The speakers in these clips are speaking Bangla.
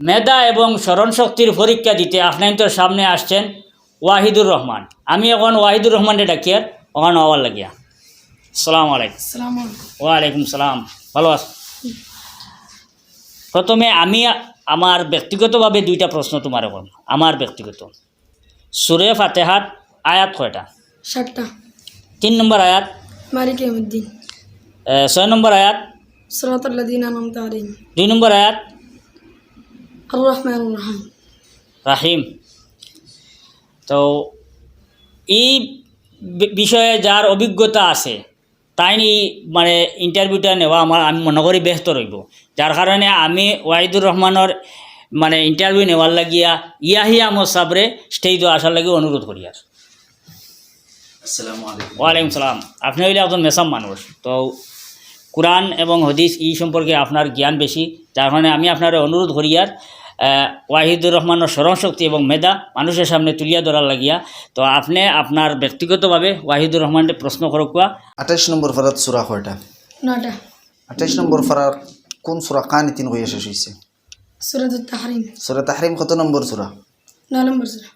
মেধা এবং স্মরণশক্তির পরীক্ষা দিতে আপনার সামনে আসছেন ওয়াহিদুর রহমান। আমি এখন ওয়াহিদুর রহমানকে ডাকিয়ার ওখানে হওয়ার লাগিয়া। সালাম আলাইকুম। ওয়ালাইকুম সালাম। ভালো আছ? প্রথমে আমি আমার ব্যক্তিগতভাবে দুইটা প্রশ্ন তোমার এখন আমার ব্যক্তিগত। সুরে ফাতেহাত আয়াত কয়টা? সাতটা। তিন নম্বর আয়াত? মালিক ছয় নম্বর আয়াত? দুই নম্বর আয়াত? আর রহিম রাহিম। তো এই বিষয়ে যার অভিজ্ঞতা আছে তাই নি মানে ইন্টারভিউটা নেওয়া আমার আমি মনে করি ব্যস্ত রইব। যার কারণে আমি ওয়াহিদুর রহমানের মানে ইন্টারভিউ নেওয়ার লাগিয়া ইয়াহিয়া মোসাবরে স্টেজে আসার লাগে অনুরোধ করি আর। আসসালামু আলাইকুম। ওয়ালাইকুম সালাম। আপনি হইলে একজন মেসাম মানুষ। তো কোরআন এবং হদিস এই সম্পর্কে আপনার জ্ঞান বেশি। যার কারণে আমি আপনার অনুরোধ করি আর আহ, ওয়াহিদুর রহমানের স্মরণশক্তি এবং মেধা মানুষের সামনে তুলিয়া ধরার লাগিয়া। তো আপনি আপনার ব্যক্তিগতভাবে ওয়াহিদুর রহমানকে প্রশ্ন করক কোয়া আঠাইশ নম্বর ফারাত সুরা কয়টা? নটা আঠাইশ নম্বর ফারার কোন সুরা কান তিন হইয়া শেষ হয়েছে সূরাতুত তাহরিম। সুরা তাহরিম কত নম্বর সুরা? নম্বর সূরা।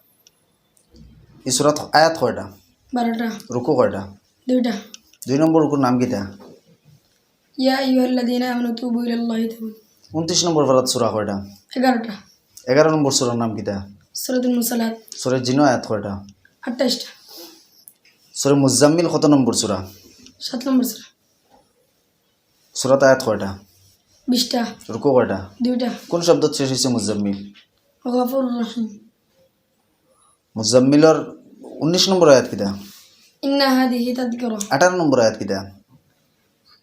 এই সুরাত আয়াত কয়টা? বারোটা। রুকু কয়টা? দুইটা। দুই নম্বর রুকুর নাম কিটা? ইয়া আইয়ুহাল্লাযীনা আমানু তুবু ইলাল্লাহি তাওবাতান উনত্রিশ নম্বর ফারাত সুরা কয়টা? এগারোটা। এগারো নম্বর সুরার নাম কিটা সূরাতুল মুসালাত সুরের জিনো আয়াত কয়টা? আঠাশটা সুরে মুজাম্মিল কত নম্বর সুরা? সাত নম্বর সূরা। সুরাত আয়াত কয়টা? বিশটা। রুকু কয়টা? দুইটা। কোন শব্দ শেষ হয়েছে মুজাম্মিল? গফুর রহিম। মুজাম্মিলর উনিশ নম্বর আয়াত কিটা ইন্না হাদিহি তাযকিরা। আঠারো নম্বর আয়াত কিটা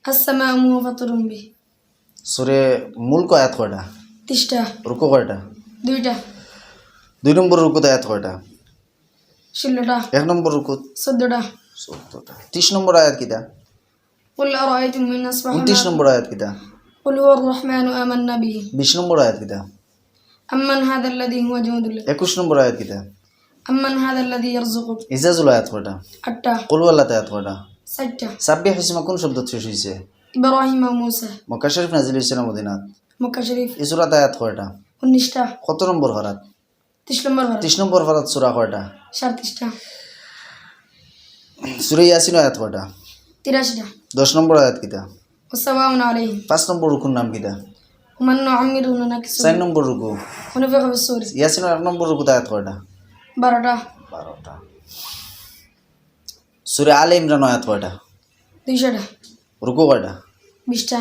আস-সামাউ মুফাত্তারুম বি সুরে মুলক আয়াত কয়টা তিরিশটা রুকু কয়টা দুইটা দুই নম্বর রুকুত আয়াত কয়টা ষোলোটা এক নম্বর রুকুত চোদ্দটা চোদ্দটা ত্রিশ নম্বর আয়াত কিটা قل أرأيتم من أصبح উনত্রিশ ماء- নম্বর আয়াত কিটা قل هو الرحمن آمنا به বিশ নম্বর আয়াত কিটা أمن هذا الذي هو جند لك একুশ নম্বর আয়াত কিটা أمن هذا الذي يرزقك ইজাজুল আয়াত কয়টা أتا কলুয়াল্লাত আয়াত কয়টা ستة সাব্বিহ হিসমা কোন শব্দ শেষ হয়েছে إبراهيم وموسى মক্কা শরীফ নাজিল হয়েছে না মদিনাত مكة شريف এই সুরাত আয়াত কয়টা ونشتا কত নম্বর হরাত تشلم مرة ত্রিশ নম্বর হরাত সুরা কয়টা شرطشتا সুরে ইয়াসিন আয়াত কয়টা تراشتا দশ নম্বর আয়াত কিটা وسواء عليهم পাঁচ নম্বর রুকুর নাম কিটা ومن نعمره ننكسه চার নম্বর রুকু ونفخ في الصور ইয়াসিনের এক নম্বর রুকুত আয়াত কয়টা বারোটা বারোটা সুরে আলে ইমরান আয়াত কয়টা দুইশোটা রুকু কয়টা বিশটা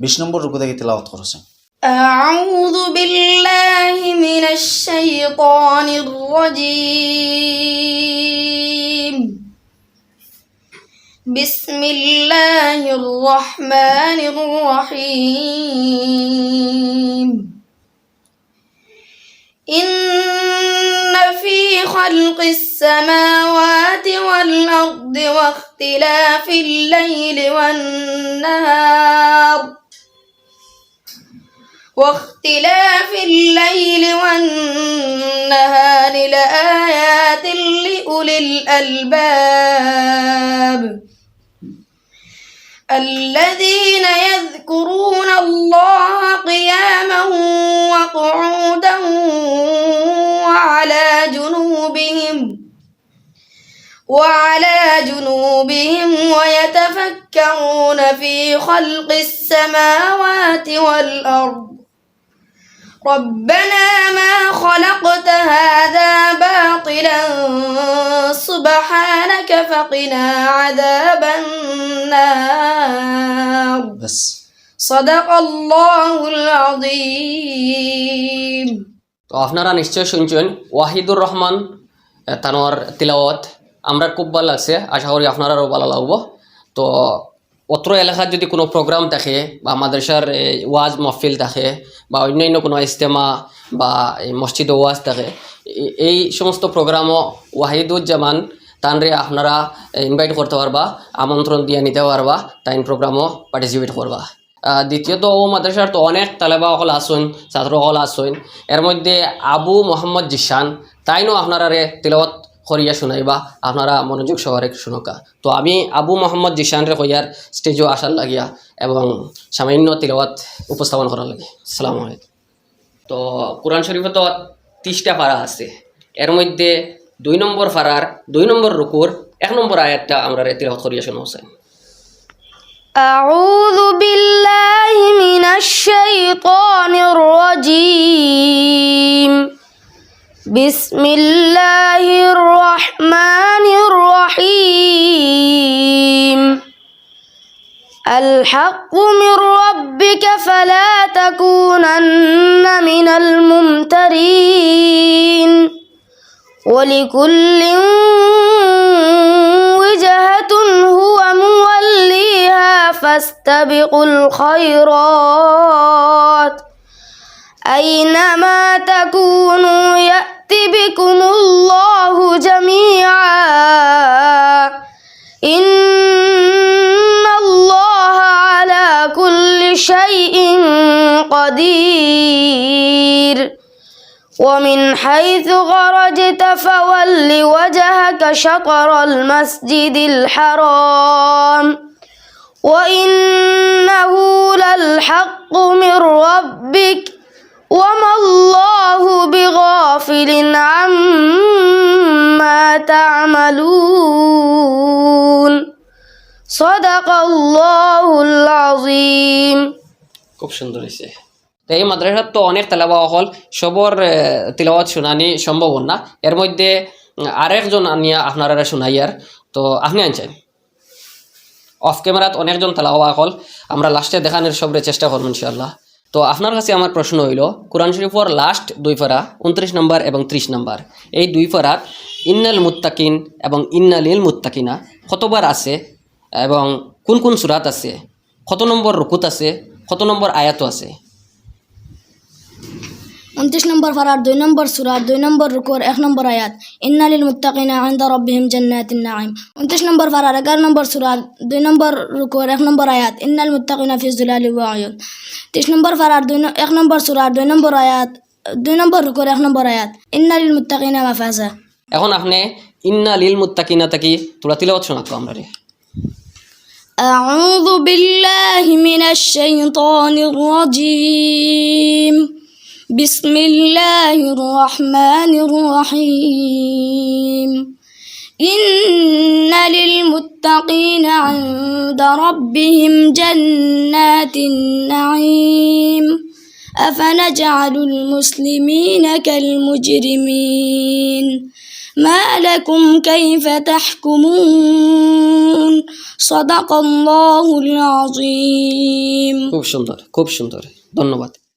বিশ নম্বর রুকু থেকে তেলাওয়াত করেছে أعوذ بالله من الشيطان الرجيم بسم الله الرحمن الرحيم إن في خلق السماوات والأرض واختلاف الليل والنهار. واختلاف الليل والنهار لآيات لأولي الألباب. الذين يذكرون الله قياما وقعودا جنوبهم وعلى جنوبهم ويتفكرون في خلق السماوات والأرض ربنا ما خلقت هذا باطلا سبحانك فقنا عذاب النار ব্যাস صدق الله العظيم তো আপনারা নিশ্চয় শুনছেন ওয়াহিদুর রহমান তানোয়ার তিলাওয়াত, আমরা খুব ভালো লাগছে, আশা করি আপনারাও ভালো লাগবো। তো অত্র এলাকার যদি কোনো প্রোগ্রাম থাকে বা মাদ্রাসার ওয়াজ মহফিল থাকে বা অন্যান্য কোনো ইজতেমা বা মসজিদ ওয়াজ থাকে এই সমস্ত প্রোগ্রামও ওয়াহিদুজ্জামান, তানরে আপনারা ইনভাইট করতে পারবা, আমন্ত্রণ দিয়ে নিতে পারবা, তাইন প্রোগ্রামও পার্টিসিপেট করবা। দ্বিতীয়ত ও মাদ্রাসার তো অনেক তালেবা অকল আসুন ছাত্র অকল আসুন এর মধ্যে আবু মোহাম্মদ জিসান তাইনও আপনারারে তিলবত করিয়া শুনাইবা, আপনারা মনোযোগ সহকারে শুনকা। তো আমি আবু মোহাম্মদ জিসানরে কইয়ার স্টেজও আসার লাগিয়া এবং সামান্য তিলাওয়াত উপস্থাপন করার লাগে আসসালামু আলাইকুম। তো কোরআন শরীফে তো তিরিশটা ফাড়া আছে। এর মধ্যে দুই নম্বর ফাড়ার দুই নম্বর রুকুর, এক নম্বর আয়াতটা আমরা তিলাওয়াত করিয়া শোনা أعوذ بالله من الشيطان الرجيم. بسم الله الرحمن الرحيم. الحق من ربك فلا تكونن من الممترين. ولكل وجهة هو موليها فاستبقوا الخيرات. أينما تكونوا يأت بكم الله جميعا. إن الله على كل شيء قدير. ومن حيث خرجت فول وجهك شطر المسجد الحرام وإنه للحق من ربك وما الله بغافل عما تعملون صدق الله العظيم খুব সুন্দর হয়েছে তো এই মাদ্রাসার তো অনেক তেলাওয়া হল, সবর তিলাওয়াত শুনানি সম্ভব না। এর মধ্যে আরেকজন আনিয়া আপনারা শুনাইয়ার তো আপনি আনছেন? অফ ক্যামেরাত অনেকজন তেলাওয়া হল। আমরা লাস্টে দেখানোর সবরে চেষ্টা করব ইনশাল্লাহ তো আপনার কাছে আমার প্রশ্ন হইল, কোরআন শরীফর লাস্ট দুই ফারা উনত্রিশ নম্বর এবং ত্রিশ নম্বর। এই দুই ফারাত ইন্নাল মুত্তাকিন এবং ইন্নালিল মুত্তাকিনা কতবার আছে এবং কোন কোন সুরাত আছে? কত নম্বর রুকুত আছে? কত নম্বর আয়াত আছে? উনত্রিশ নম্বর ফারার দুই নম্বর সুরার দুই নম্বর রুকুর এক নম্বর আয়াত ইন্নালিল মুত্তাকিনা আইন্দা রব্বিহিম জান্নাতিন নাঈম উনত্রিশ নম্বর ফারার এগারো নম্বর সুরার দুই নম্বর রুকুর এক নম্বর আয়াত ইন্নাল মুত্তাকিনা ফি জুলালি ওয়া আয়ুন তিরিশ নম্বর ফারার দুই ন- এক নম্বর সুরার দুই নম্বর আয়াত দুই নম্বর রুকুর এক নম্বর আয়াত ইন্নালিল মুত্তাকিনা মাফাজা এখন আপনি ইন্না লিল মুত্তাকিনা তাকি তোরা তিলাওয়াত শোনাকো আমরা রে أعوذ بالله من الشيطان الرجيم بسم الله الرحمن الرحيم إن للمتقين عند ربهم جنات النعيم أفنجعل المسلمين كالمجرمين ما لكم كيف تحكمون صدق الله العظيم খুব সুন্দর খুব সুন্দর ধন্যবাদ